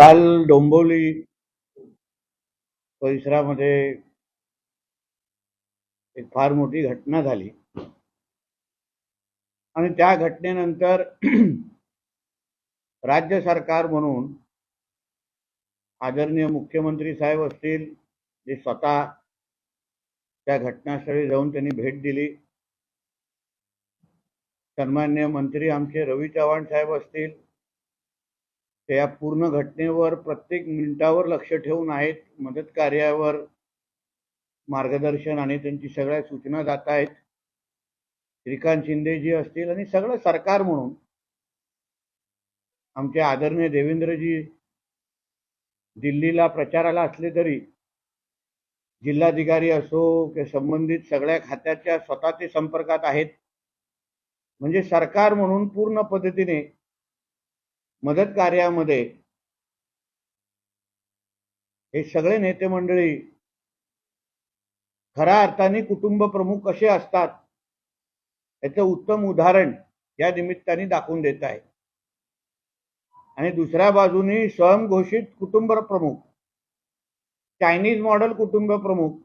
काल डोंबिवली परिसरामध्ये एक फार मोठी घटना झाली. आणि त्या घटनेनंतर राज्य सरकार म्हणून आदरणीय मुख्यमंत्री साहेब असतील जे स्वतः त्या घटनास्थळी जाऊन त्यांनी भेट दिली. सन्मान्य मंत्री आमचे रवी चव्हाण साहेब असतील ते या पूर्ण घटनेवर प्रत्येक मिनिटावर लक्ष ठेवून आहेत मदत कार्यावर मार्गदर्शन आणि त्यांची सगळ्या सूचना जात आहेत. श्रीकांत शिंदेजी असतील आणि सगळं सरकार म्हणून आमचे आदरणीय देवेंद्रजी दिल्लीला प्रचाराला असले तरी जिल्हाधिकारी असो की संबंधित सगळ्या खात्याच्या स्वतः ते संपर्कात आहेत. म्हणजे सरकार म्हणून पूर्ण पद्धतीने मदत कार्यामध्ये हे सगळे नेते मंडळी खऱ्या अर्थाने कुटुंब प्रमुख कसे असतात याचं उत्तम उदाहरण या निमित्ताने दाखवून देत आहे. आणि दुसऱ्या बाजूनी स्वयंघोषित कुटुंब प्रमुख चायनीज मॉडेल कुटुंब प्रमुख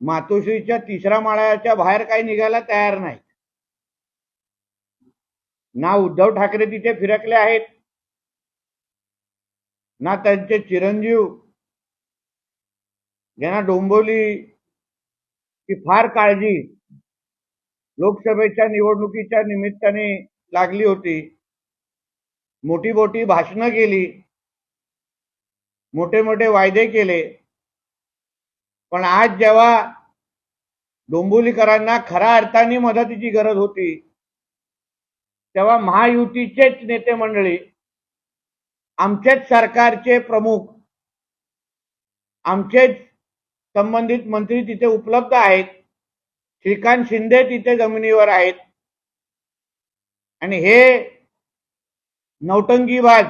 मातोश्रीच्या तिसऱ्या माळ्याच्या बाहेर काही निघायला तयार नाही. ना उद्धव ठाकरे तिथे फिरकले आहेत ना त्यांचे चिरंजीव ज्यांना डोंबवली ची फार काळजी लोकसभेच्या निवडणुकीच्या निमित्ताने लागली होती. मोठी मोठी भाषणं केली मोठे मोठे वायदे केले. पण आज जेव्हा डोंबिवलीकरांना खऱ्या अर्थाने मदतीची गरज होती तेव्हा महायुतीचेच नेते मंडळी आमचेच सरकारचे प्रमुख आमचेच संबंधित मंत्री तिथे उपलब्ध आहेत श्रीकांत शिंदे तिथे जमिनीवर आहेत. आणि हे नौटंगीबाज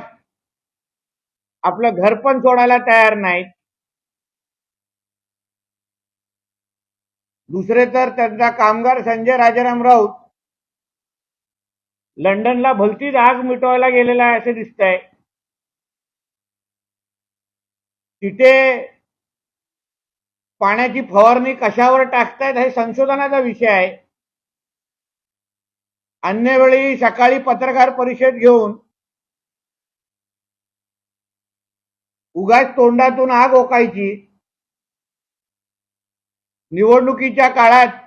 आपलं घर पण सोडायला तयार नाहीत. दुसरे तर त्यांचा कामगार संजय राजाराम राऊत लंडनला भलतीच आग मिटवायला गेलेला आहे असे दिसत आहे तिथे पाण्याची फवारणी कशावर टाकतायत हे संशोधनाचा विषय आहे. अन्य वेळी सकाळी पत्रकार परिषद घेऊन उगाच तोंडातून आग ओकायची. निवडणुकीच्या काळात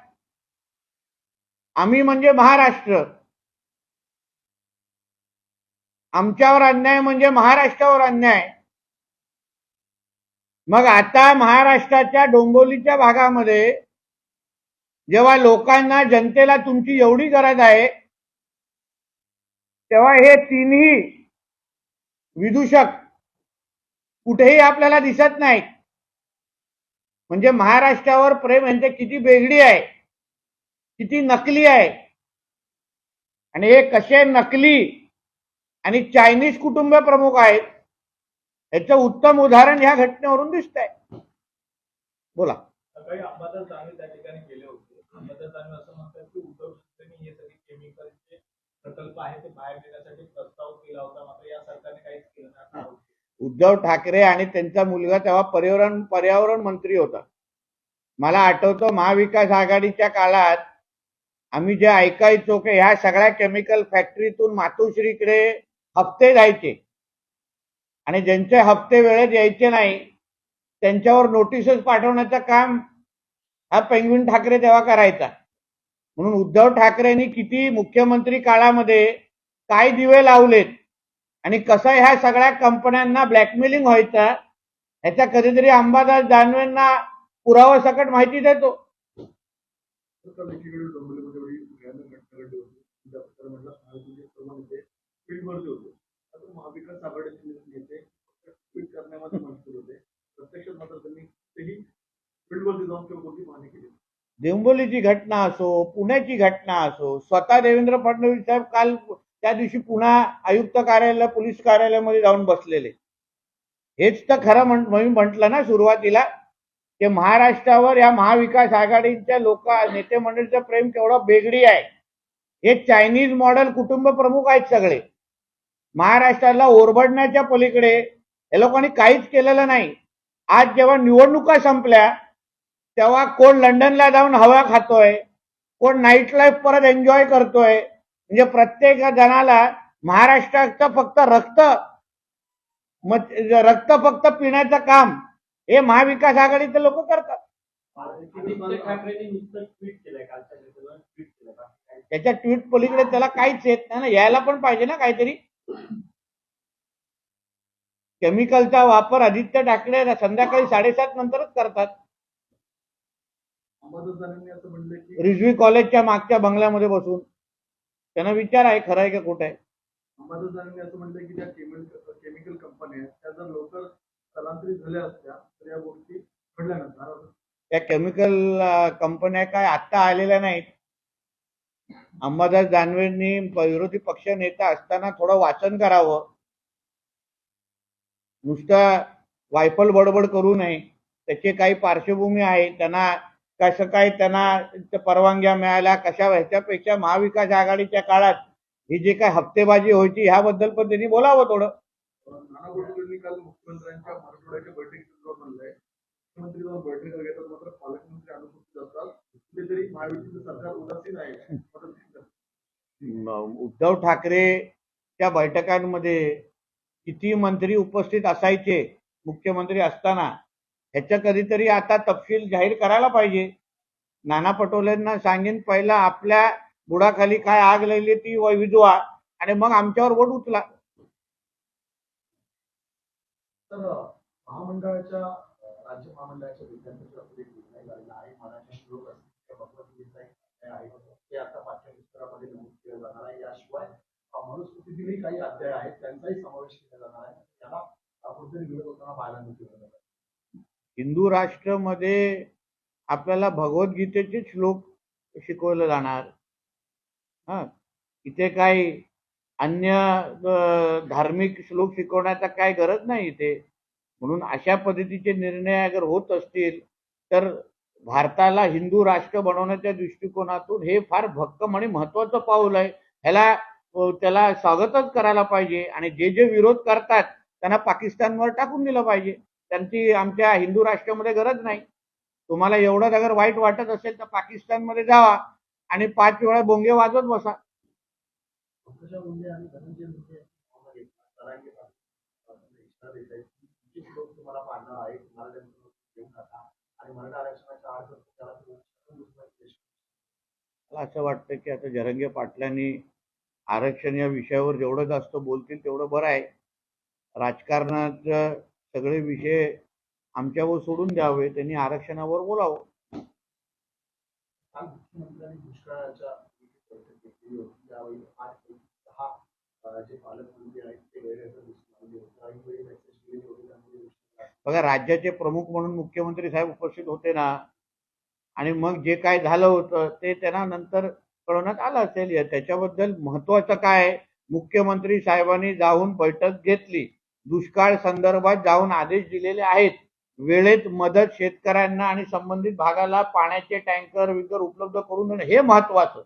आम्ही म्हणजे महाराष्ट्र. आमच्यावर अन्याय म्हणजे महाराष्ट्रावर अन्याय. मग आता महाराष्ट्राच्या डोंबोलीच्या भागामध्ये जेव्हा लोकांना जनतेला तुमची एवढी गरज आहे तेव्हा हे तिन्ही विदूषक कुठेही आपल्याला दिसत नाही म्हणजे महाराष्ट्रावर प्रेम यांचे किती बेगडी आहे किती नकली आहे. आणि हे कसे नकली आणि चायनीज कुटुंब प्रमुख आहेत. याचं उत्तम उदाहरण ह्या घटनेवरून दिसत आहे बोला. सकाळी अंबादास दानवे त्या ठिकाणी गेले होते. अंबादास दानवे असं म्हणतात की उद्धव ठाकरेंनी हे सगळे केमिकलचे प्रकल्प आहे ते बाहेर नेण्यासाठी प्रस्ताव केला होता. मात्र या सरकारने काहीच केलं नाही. असं आरोप केला. उद्धव ठाकरे आणि त्यांचा मुलगा तेव्हा पर्यावरण पर्यावरण मंत्री होता. मला आठवतं महाविकास आघाडीच्या काळात आम्ही जे ऐकायचो की ह्या सगळ्या केमिकल फॅक्टरीतून मातोश्रीकडे हप्ते जायचे आणि ज्यांचे हप्ते वेळेत यायचे नाही त्यांच्यावर नोटीसेस पाठवण्याचं काम हा पेंगविन ठाकरे तेव्हा करायचा. म्हणून उद्धव ठाकरेंनी किती मुख्यमंत्री काळामध्ये काय दिवे लावलेत आणि कसं ह्या सगळ्या कंपन्यांना ब्लॅकमेलिंग व्हायचं ह्याचा कधीतरी अंबादास दानवेंना पुरावा सकट माहिती देतो तर एकीकडे डोंबिवलीमध्ये एवढी भयानक घटना घडली होती ज्या प्रकारे म्हटलं महायुतीचे सर्व नेते फील्डवरती होते आता महाविकास आघाडीचे नेते ट्विट करण्यामध्ये मजबूर होते प्रत्यक्षात मात्र त्यांनी तेही फील्डवरती जाऊन किंवा कोणती पाहणी केली डोंबिवलीची घटना असो पुण्याची घटना असो स्वतः देवेंद्र फडणवीस साहेब काल त्या दिवशी पुन्हा आयुक्त कार्यालय पोलीस कार्यालयामध्ये जाऊन बसलेले. हेच तर खरं म्हणून मी म्हटलं ना सुरुवातीला की महाराष्ट्रावर या महाविकास आघाडीच्या लोक नेते मंडळीचं प्रेम केवढं बेगडी आहे. हे चायनीज मॉडेल कुटुंब प्रमुख आहेत सगळे. महाराष्ट्राला ओरबडण्याच्या पलीकडे या लोकांनी काहीच केलेलं नाही. आज जेव्हा निवडणुका संपल्या तेव्हा कोण लंडनला जाऊन हवा खातोय कोण नाईट लाईफ परत एन्जॉय करतोय म्हणजे प्रत्येक जणाला महाराष्ट्राचं फक्त रक्त रक्त फक्त पिण्याचं काम हे महाविकास आघाडीचे लोक करतात. त्याच्या ट्विट पलीकडे त्याला काहीच येत नाही ना यायला पण पाहिजे ना काहीतरी. केमिकलचा वापर आदित्य ठाकरे संध्याकाळी साडेसात नंतरच करतात. रिझवी कॉलेजच्या मागच्या बंगल्यामध्ये बसून. त्यांना विचार आहे खरं आहे का खोटं आहे? अंबादासांनी असं म्हणलं की त्या केमिकल कंपन्या आहेत त्या जर लवकर स्थलांतरित झाल्या असत्या तर या गोष्टी घडल्या नसणार. त्या केमिकल कंपन्या काय आत्ता आलेल्या नाहीत. अंबादास दानवेंनी विरोधी पक्ष नेता असताना थोडं वाचन करावं. नुसतं वायफल बडबड करू नये. त्याची काही पार्श्वभूमी आहे त्यांना कसं काय त्यांना त्या परवानग्या मिळाल्या कशा ह्याच्यापेक्षा महाविकास आघाडीच्या काळात ही जी काय हप्तेबाजी व्हायची ह्याबद्दल पण त्यांनी बोलावं थोडं. उद्धव ठाकरेच्या बैठकांमध्ये किती मंत्री उपस्थित असायचे मुख्यमंत्री असताना ह्याच्या कधीतरी आता तपशील जाहीर करायला पाहिजे. नाना पटोलेंना सांगेन पहिला आपल्या बुडाखाली काय आग लागली ती वैविधवा विजवा आणि मग आमच्यावर वोट उचला. महामंडळाच्या राज्य महामंडळाच्या विद्यार्थ्यांच्या अपडेट निर्णय झालेला आहे. मराठी श्लोक ते आता पाठ्यपुस्तकामध्ये नमूद केलं जाणार आहे. याशिवाय काही अध्याय आहेत त्यांचाही समावेश केला जाणार आहे त्याला कुठेतरी विरोध होताना पाहायला मिळतो हिंदू राष्ट्रमध्ये आपल्याला भगवद्गीतेचे श्लोक शिकवलं जाणार. हा? इथे काही अन्य धार्मिक श्लोक शिकवण्याचा काय गरज नाही इथे. म्हणून अशा पद्धतीचे निर्णय अगर होत असतील तर भारताला हिंदू राष्ट्र बनवण्याच्या दृष्टिकोनातून हे फार भक्कम आणि महत्वाचं पाऊल आहे. ह्याला त्याला स्वागतच करायला पाहिजे आणि जे जे विरोध करतात त्यांना पाकिस्तानवर टाकून दिलं पाहिजे. त्यांची आमच्या हिंदू राष्ट्रामध्ये गरज नाही. तुम्हाला एवढंच अगर वाईट वाटत असेल तर पाकिस्तानमध्ये जावा आणि पाच वेळा बोंगे वाजवत बसा. मला असं वाटतं की आता जरंगे पाटलांनी आरक्षण या विषयावर जेवढं जास्त बोलतील तेवढं बरं आहे. राजकारणाचं सगळे विषय आमच्यावर सोडून द्यावे त्यांनी आरक्षणावर बोलावं. बघा राज्याचे प्रमुख म्हणून मुख्यमंत्री साहेब उपस्थित होते ना आणि मग जे काय झालं होतं ते त्यांना नंतर कळवण्यात आलं असेल. त्याच्याबद्दल महत्वाचं काय? मुख्यमंत्री साहेबांनी जाऊन बैठक घेतली. दुष्काळ संदर्भात जाऊन आदेश दिलेले आहेत. वेळेत मदत शेतकऱ्यांना आणि संबंधित भागाला पाण्याचे टँकर विकर उपलब्ध करून देणं हे महत्वाचं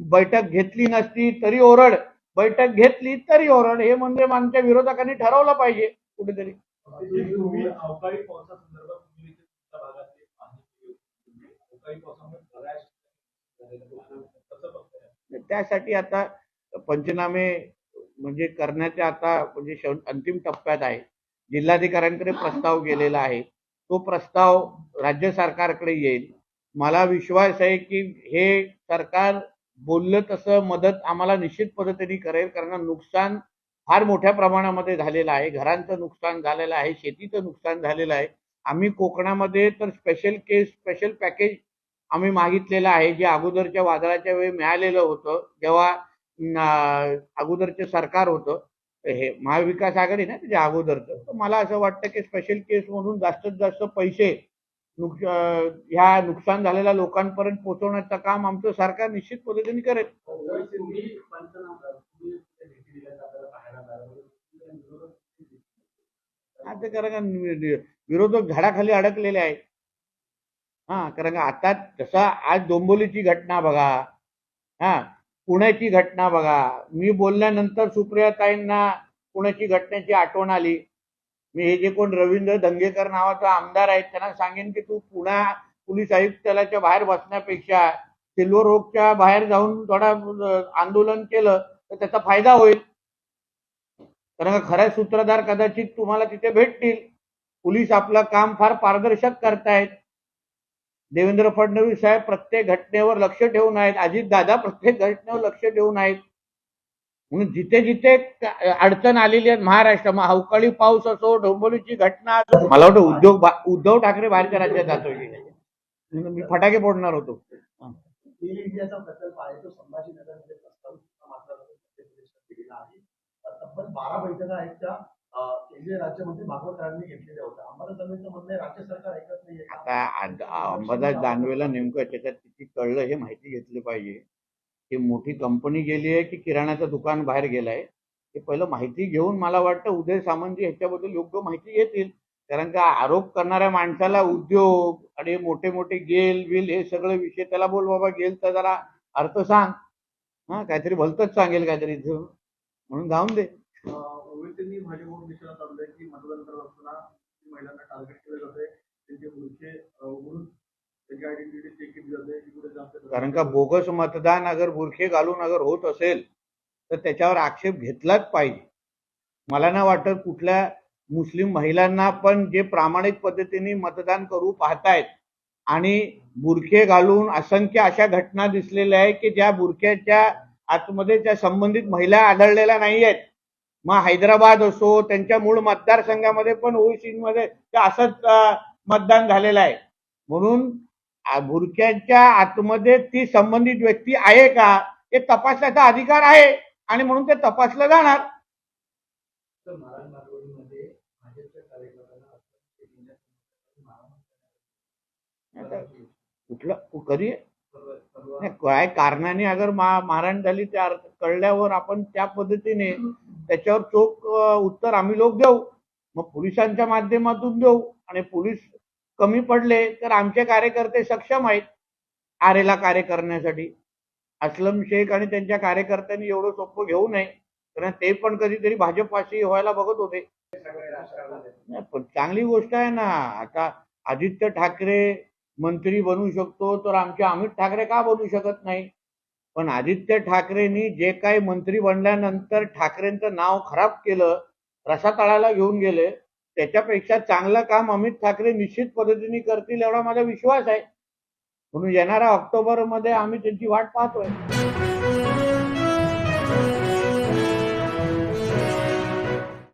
बैठक घेतली नसती तरी ओरड. बैठक घेतली तरी ओरड. हे म्हणजे आमच्या विरोधकांनी ठरवलं पाहिजे कुठेतरी. त्यासाठी आता पंचनामे म्हणजे करण्याच्या आता म्हणजे शेव- अंतिम टप्प्यात आहे. जिल्हाधिकाऱ्यांकडे प्रस्ताव गेलेला आहे. तो प्रस्ताव राज्य सरकारकडे येईल. मला विश्वास आहे की हे सरकार बोललं तसं मदत आम्हाला निश्चित पद्धतीने करेल कारण नुकसान फार मोठ्या प्रमाणामध्ये झालेलं आहे. घरांचं नुकसान झालेलं आहे. शेतीचं नुकसान झालेलं आहे. आम्ही कोकणामध्ये तर स्पेशल केस स्पेशल पॅकेज आम्ही मागितलेलं आहे. जे अगोदरच्या वादळाच्या वेळी मिळालेलं होतं. जेव्हा अगोदरचे सरकार होतं हे महाविकास आघाडी ना त्याच्या अगोदरचं. तर मला असं वाटतं की स्पेशल केस म्हणून जास्तीत जास्त पैसे नुक ह्या नुकसान झालेल्या लोकांपर्यंत पोहोचवण्याचं काम आमचं सरकार निश्चित पद्धतीने करेल. ते आता कारण का विरोधक झाडाखाली अडकलेले आहेत. हा कारण का आता जसा आज डोंबोलीची घटना बघा. हा पुण्याची घटना बघा. मी बोलल्यानंतर सुप्रियाताईंना पुण्याची घटनेची आठवण आली. मी हे जे कोण रवींद्र दंगेकर नावाचा आमदार आहेत त्यांना सांगेन की तू पुणा पोलीस आयुक्तालयाच्या बाहेर बसण्यापेक्षा सिल्वर ओकच्या बाहेर जाऊन थोडा आंदोलन केलं तर त्याचा फायदा होईल. कारण का खरा सूत्रधार कदाचित तुम्हाला तिथे भेटतील. पोलीस आपलं काम फार पारदर्शक करतायत. देवेंद्र फडणवीस साहेब प्रत्येक घटनेवर लक्ष ठेवून आहेत. अजित दादा प्रत्येक घटनेवर लक्ष ठेवून आहेत. म्हणून जिथे जिथे अडचण आलेली आहे महाराष्ट्र मग अवकाळी पाऊस असो डोंबोलीची घटना असो मला वाटतं उद्योग उद्धव ठाकरे बाहेरच्या राज्यात जातोय मी फटाके फोडणार होतो. बारा बैठका आहेत त्या अं, केंद्रीय राज्यमंत्री भागवतरांनी घेतलेल्या होत्या. अंबादास दानवेंचं म्हणणं आहे राज्य सरकार ऐकत नाहीये? आता अंबादास दानवेला नेमकं त्याच्यात किती कळलं हे माहिती घेतली पाहिजे. की मोठी कंपनी गेली आहे की किराणाचं दुकान बाहेर गेलंय हे पहिलं माहिती घेऊन मला वाटतं उदय सामंत ह्याच्याबद्दल योग्य माहिती घेतील. कारण का आरोप करणाऱ्या माणसाला उद्योग आणि मोठे मोठे गेल बिल हे सगळे विषय त्याला बोल बाबा गेल तर जरा अर्थ सांग. हा काहीतरी भलतच सांगेल काहीतरी इथं. म्हणून जाऊन दे. ओवेसींनी भाजपवर निशाणा चाललाय की मतदान करत असताना महिलांना टार्गेट केलं जाते त्यांचे मुलचे उघडून त्यांची आयडेंटिटी चेक केली जाते. ही कुठे जास्त कारण का बोगस मतदान अगर बुरखे घालून अगर होत असेल तर त्याच्यावर आक्षेप घेतलाच पाहिजे. मला ना वाटत कुठल्या मुस्लिम महिलांना पण जे प्रामाणिक पद्धतीने मतदान करू पाहतायत आणि बुरखे घालून असंख्य अशा घटना दिसलेल्या आहे की ज्या बुरख्याच्या आतमध्ये त्या संबंधित महिला आढळलेल्या नाही आहेत मग हैदराबाद असो त्यांच्या मूळ मतदारसंघामध्ये पण ओईसीमध्ये असंच मतदान झालेलं आहे. म्हणून बुरख्यांच्या आतमध्ये ती संबंधित व्यक्ती आहे का हे तपासण्याचा अधिकार आहे आणि म्हणून ते तपासलं जाणार. कुठलं कधी? काय कारणाने अगर मा- मारहाण झाली त्या अर्थ कळल्यावर आपण त्या पद्धतीने त्याच्यावर चोख उत्तर आम्ही लोक देऊ. मग पोलिसांच्या माध्यमातून देऊ. आणि पोलीस कमी पडले तर आमचे कार्यकर्ते सक्षम आहेत. आरेला कार्य करण्यासाठी. असलम शेख आणि त्यांच्या कार्यकर्त्यांनी एवढं सोपं घेऊ नये. कारण ते पण कधीतरी भाजपशी व्हायला बघत होते. नाही, पण चांगली गोष्ट आहे ना. आता आदित्य ठाकरे मंत्री बनू शकतो तर आमचे अमित ठाकरे का बनू शकत नाही? पण आदित्य ठाकरेंनी जे काही मंत्री बनल्यानंतर ठाकरेंचं नाव खराब केलं रसातळाला घेऊन गेले त्याच्यापेक्षा चांगलं काम अमित ठाकरे निश्चित पद्धतीने करतील एवढा माझा विश्वास आहे. म्हणून येणाऱ्या ऑक्टोबरमध्ये आम्ही त्यांची वाट पाहतोय.